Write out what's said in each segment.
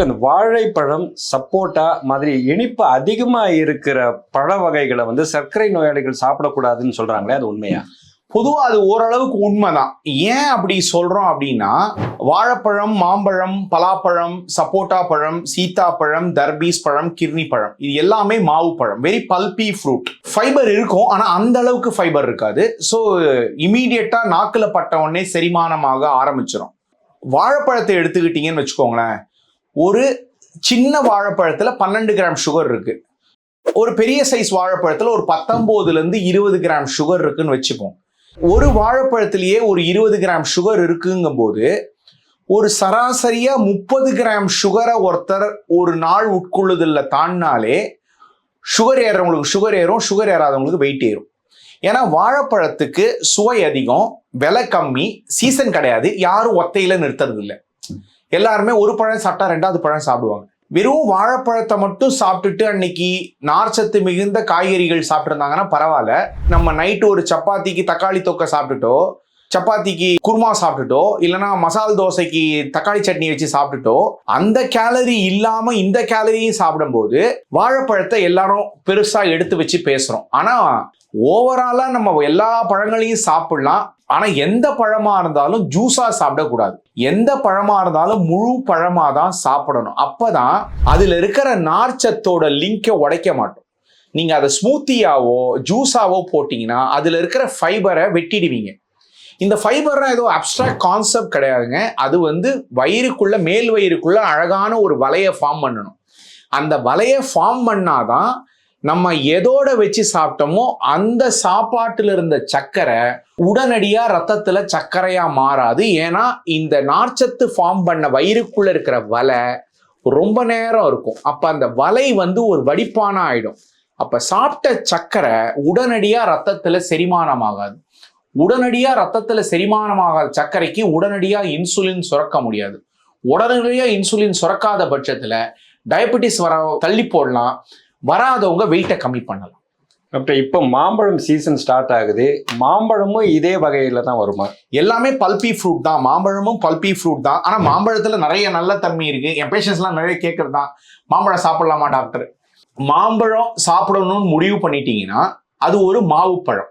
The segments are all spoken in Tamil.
டாக்டர் அந்த வாழைப்பழம் சப்போட்டா மாதிரி இனிப்பு அதிகமாக இருக்கிற பழ வகைகளை வந்து சர்க்கரை நோயாளிகள் சாப்பிடக்கூடாதுன்னு சொல்கிறாங்களே அது உண்மையா? பொதுவாக அது ஓரளவுக்கு உண்மைதான். ஏன் அப்படி சொல்கிறோம் அப்படின்னா வாழைப்பழம் மாம்பழம் பலாப்பழம் சப்போட்டா பழம் சீத்தாப்பழம் தர்பீஸ் பழம் கிர்னி பழம் இது எல்லாமே மாவு பழம் வெரி பல்பி ஃப்ரூட் ஃபைபர் இருக்கும் ஆனால் அந்த அளவுக்கு ஃபைபர் இருக்காது. ஸோ இமீடியட்டாக நாக்கில் பட்ட உடனே செரிமானமாக ஆரம்பிச்சிடும் வாழைப்பழத்தை எடுத்துக்கிட்டீங்கன்னு வச்சுக்கோங்களேன். ஒரு சின்ன வாழைப்பழத்தில் பன்னெண்டு கிராம் சுகர் இருக்கு. ஒரு பெரிய சைஸ் வாழைப்பழத்தில் ஒரு பத்தொம்போதுலேருந்து இருபது கிராம் சுகர் இருக்குன்னு வச்சுப்போம். ஒரு வாழைப்பழத்திலேயே ஒரு இருபது கிராம் சுகர் இருக்குங்கும் போது ஒரு சராசரியா முப்பது கிராம் சுகரை ஒருத்தர் ஒரு நாள் உட்கொள்ளுதல்ல தாண்டினாலே சுகர் ஏறவங்களுக்கு சுகர் ஏறும் சுகர் ஏறாதவங்களுக்கு வெயிட் ஏறும். ஏன்னா வாழைப்பழத்துக்கு சுவை அதிகம் விலை கம்மி சீசன் கிடையாது யாரும் ஒத்தையில நிறுத்துறது இல்லை எல்லாருமே ஒரு பழம் சாப்பிட்டா ரெண்டாவது பழம் சாப்பிடுவாங்க. வெறும் வாழைப்பழத்தை மட்டும் சாப்பிட்டுட்டு அன்னைக்கு நார்ச்சத்து மிகுந்த காய்கறிகள் சாப்பிட்டுருந்தாங்கன்னா பரவாயில்ல. நம்ம நைட்டு ஒரு சப்பாத்திக்கு தக்காளி தொக்கை சாப்பிட்டுட்டோ சப்பாத்திக்கு குருமா சாப்பிட்டுட்டோ இல்லைன்னா மசால் தோசைக்கு தக்காளி சட்னி வச்சு சாப்பிட்டுட்டோ அந்த கேலரி இல்லாம இந்த கேலரியும் சாப்பிடும்போது வாழைப்பழத்தை எல்லாரும் பெருசா எடுத்து வச்சு பேசுறோம். ஆனா ஓவராலா நம்ம எல்லா பழங்களையும் சாப்பிடலாம். ஆனா எந்த பழமா இருந்தாலும் ஜூஸா சாப்பிடக்கூடாது. எந்த பழமா இருந்தாலும் முழு பழமா தான் சாப்பிடணும். அப்பதான் அதுல இருக்கிற நார்ச்சத்தோட லிங்கை உடைக்க மாட்டோம். நீங்க அதை ஸ்மூத்தியாவோ ஜூஸாவோ போட்டீங்கன்னா அதுல இருக்கிற ஃபைபரை வெட்டிடுவீங்க. இந்த ஃபைபர்னா ஏதோ அப்டிராக்ட் கான்செப்ட் கிடையாதுங்க. அது வந்து வயிறுக்குள்ள மேல் வயிறுக்குள்ள அழகான ஒரு வலையை ஃபார்ம் பண்ணணும். அந்த வலையை ஃபார்ம் பண்ணாதான் நம்ம எதோட வச்சு சாப்பிட்டோமோ அந்த சாப்பாட்டில் இருந்த சர்க்கரை உடனடியா ரத்தத்துல சர்க்கரையா மாறாது. ஏன்னா இந்த நார்ச்சத்து ஃபார்ம் பண்ண வயிறுக்குள்ள இருக்கிற வலை ரொம்ப நேரம் இருக்கும். அப்ப அந்த வலை வந்து ஒரு வடிப்பானா ஆயிடும். அப்ப சாப்பிட்ட சர்க்கரை உடனடியா ரத்தத்துல செரிமானம் ஆகாது உடனடியா ரத்தத்துல செரிமானமாகாத சர்க்கரைக்கு உடனடியா இன்சுலின் சுரக்க முடியாது. உடனடியா இன்சுலின் சுரக்காத பட்சத்துல டயபெட்டிஸ் வர தள்ளி போடலாம். வராதவங்க வெயிட்டை கம்மி பண்ணலாம். டாக்டர் இப்போ மாம்பழம் சீசன் ஸ்டார்ட் ஆகுது. மாம்பழமும் இதே வகையில தான் வருமா? எல்லாமே பல்பி ஃப்ரூட் தான். மாம்பழமும் பல்பி ஃப்ரூட் தான். ஆனா மாம்பழத்துல நிறைய நல்ல தன்மை இருக்கு. என் பேஷண்ட்ஸ்லாம் நிறைய கேட்கறது தான். மாம்பழம் சாப்பிடலாமா டாக்டர் மாம்பழம் சாப்பிடணும்னு முடிவு பண்ணிட்டீங்கன்னா அது ஒரு மாவு பழம்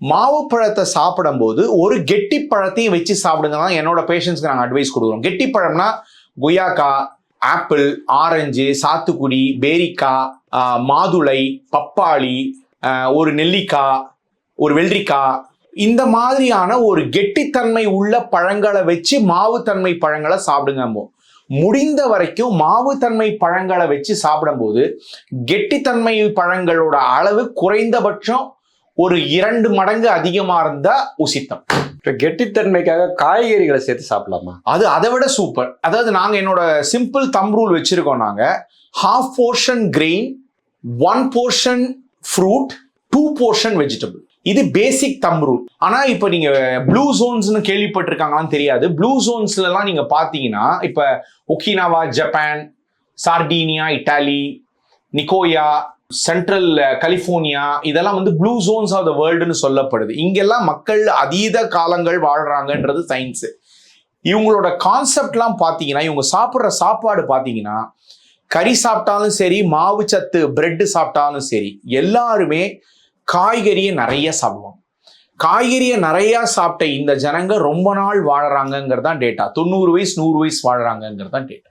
மாவு பழத்தை சாப்பிடும்போது ஒரு கெட்டி பழத்தையும் வச்சு சாப்பிடுங்க தான் என்னோட பேஷண்ட்ஸ்க்கு நாங்கள் அட்வைஸ் கொடுக்குறோம். கெட்டி பழம்னா குயாக்கா ஆப்பிள் ஆரஞ்சு சாத்துக்குடி பேரிக்காய் மாதுளை பப்பாளி ஒரு நெல்லிக்காய் ஒரு வெள்ளரிக்காய் இந்த மாதிரியான ஒரு கெட்டித்தன்மை உள்ள பழங்களை வச்சு மாவுத்தன்மை பழங்களை சாப்பிடுங்க முடிந்த வரைக்கும் மாவுத்தன்மை பழங்களை வச்சு சாப்பிடும்போது கெட்டித்தன்மை பழங்களோட அளவு குறைந்தபட்சம் ஒரு இரண்டு மடங்கு அதிகமா இருந்தா உசித்தம் கெட்டித்தன்மைக்காக காய்கறிகளை சேர்த்து சாப்பிடலாமா? அது அதை விட சூப்பர் அதாவது நாங்க என்னோட சிம்பிள் தம் ரூல் வச்சிருக்கோம் நாங்க. Half portion grain one portion fruit two portion vegetable இது பேசிக் தம் ரூல் ஆனா இப்போ நீங்க ப்ளூ ஜோன்ஸ்னு கேள்விப்பட்டிருக்காங்களான்னு தெரியாது. ப்ளூ ஜோன்ஸ்ல எல்லாம் நீங்க பாத்தீங்கன்னா இப்ப Okinawa Japan Sardinia Italy Nicoya Central California uh, இதெல்லாம் வந்து ப்ளூ ஜோன்ஸ் ஆஃப் த வேர்ல்டுன்னு சொல்லப்படுது. இங்கெல்லாம் மக்கள் அதீத காலங்கள் வாழ்றாங்கன்றது சயின்ஸ் இவங்களோட கான்செப்ட்லாம் பார்த்தீங்கன்னா இவங்க சாப்பிட்ற சாப்பாடு பார்த்தீங்கன்னா கறி சாப்பிட்டாலும் சரி மாவு சத்து பிரெட்டு சாப்பிட்டாலும் சரி எல்லாருமே காய்கறியை நிறைய சாப்பிடுவாங்க. காய்கறியை நிறையா சாப்பிட்ட இந்த ஜனங்க ரொம்ப நாள் வாழறாங்கங்கிறது தான் டேட்டா தொண்ணூறு வயசு நூறு வயசு வாழறாங்கங்கிறது தான் டேட்டா